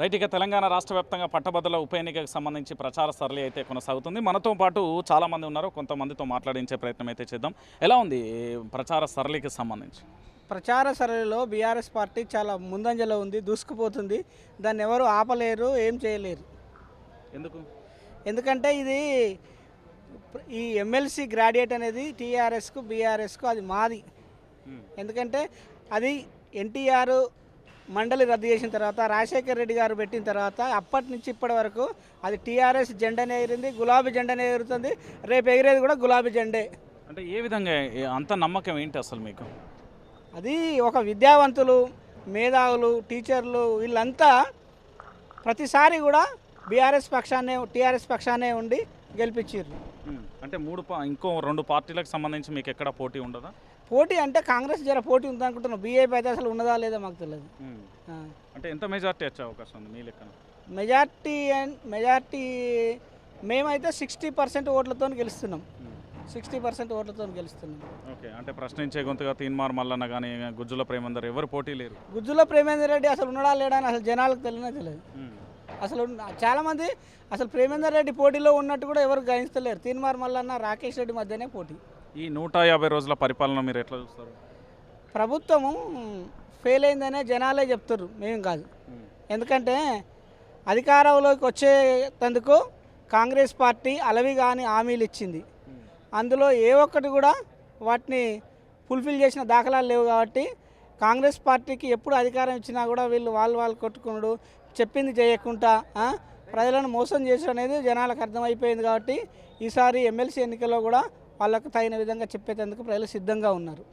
Right ఇక తెలంగాణ రాష్ట్ర వ్యాప్తంగా పట్టభద్రుల ఉప ఎన్నికకు సంబంధించి ప్రచార సరళి అయితే కొనసాగుతుంది. మనతో పాటు చాలా మంది ఉన్నారు కొంతమందితో మాట్లాడించే ప్రయత్నం అయితే చేద్దాం. ఎలా ఉంది ప్రచార సరళికి సంబంధించి? ప్రచార సరళిలో బీఆర్ఎస్ పార్టీ చాలా ముందంజలో ఉంది దూసుకుపోతుంది. దాన్ని ఎవరు ఆపలేరు ఏం చేయలేరు. ఎందుకు? ఎందుకంటే ఇది ఈ ఎమ్మెల్సీ గ్రాడ్యుయేట్ అనేది టీఆర్ఎస్కు బీఆర్ఎస్కు అది మాది. ఎందుకంటే అది ఎన్టీఆర్ మండలి రద్దు చేసిన తర్వాత రాజశేఖర్ రెడ్డి గారు పెట్టిన తర్వాత అప్పటి నుంచి ఇప్పటి వరకు అది టీఆర్ఎస్ జెండానే ఎగిరింది గులాబీ జెండానే ఎగురుతుంది. రేపు ఎగిరేది కూడా గులాబీ జెండే. అంటే ఏ విధంగా అంత నమ్మకం ఏంటి అసలు మీకు? అది ఒక విద్యావంతులు మేధావులు టీచర్లు వీళ్ళంతా ప్రతిసారి కూడా బీఆర్ఎస్ పక్షాన్నే టీఆర్ఎస్ పక్షాన్నే ఉండి గెలిపించారు అంటే మూడు ఇంకో రెండు పార్టీలకు సంబంధించి మీకు ఎక్కడ పోటీ ఉండదా? పోటీ అంటే కాంగ్రెస్ జర పోటీ ఉంది అనుకుంటున్నాం బీఏపీ అయితే అసలు ఉన్నదా లేదా మాకు తెలియదు. అంటే ఎంత మెజార్టీ వచ్చే అవకాశం ఉంది మీ లెక్కన? మెజార్టీ అండ్ మెజార్టీ మేమైతే సిక్స్టీ పర్సెంట్ ఓట్లతో గెలుస్తున్నాం. సిక్స్టీ పర్సెంట్ ఓట్లతో గెలుస్తున్నాం. ఓకే. అంటే ప్రశ్నించే గొంతుగా తీన్మార్ మల్లన్న కానీ గుజ్జుల ప్రేమందరు ఎవరు పోటీ లేరు? గుజ్జుల ప్రేమేందర్ రెడ్డి అసలు ఉన్నాడా లేడా అని అసలు జనాలకు తెలియనే తెలియదు. అసలు చాలామంది అసలు ప్రేమేందర్ రెడ్డి పోటీలో ఉన్నట్టు కూడా ఎవరు గ్రహిస్తలేరు తీన్మార్ మల్లన్న రాకేష్ రెడ్డి మధ్యనే పోటీ. ఈ నూట యాభై రోజుల పరిపాలన మీరు ఎట్లా చూస్తారు? ప్రభుత్వము ఫెయిల్ అయిందనే జనాలే చెప్తారు మేము కాదు. ఎందుకంటే అధికారంలోకి వచ్చేటందుకు కాంగ్రెస్ పార్టీ అలవి కాని హామీలు ఇచ్చింది. అందులో ఏ ఒక్కటి కూడా వాటిని ఫుల్ఫిల్ చేసిన దాఖలాలు లేవు కాబట్టి కాంగ్రెస్ పార్టీకి ఎప్పుడు అధికారం ఇచ్చినా కూడా వీళ్ళు వాళ్ళు వాళ్ళు కొట్టుకున్నాడు చెప్పింది చేయకుండా ప్రజలను మోసం చేసుడు అనేది జనాలకు అర్థమైపోయింది కాబట్టి ఈసారి ఎమ్మెల్సీ ఎన్నికల్లో కూడా వాళ్ళకు తగిన విధంగా చెప్పేటందుకు ప్రజలు సిద్ధంగా ఉన్నారు.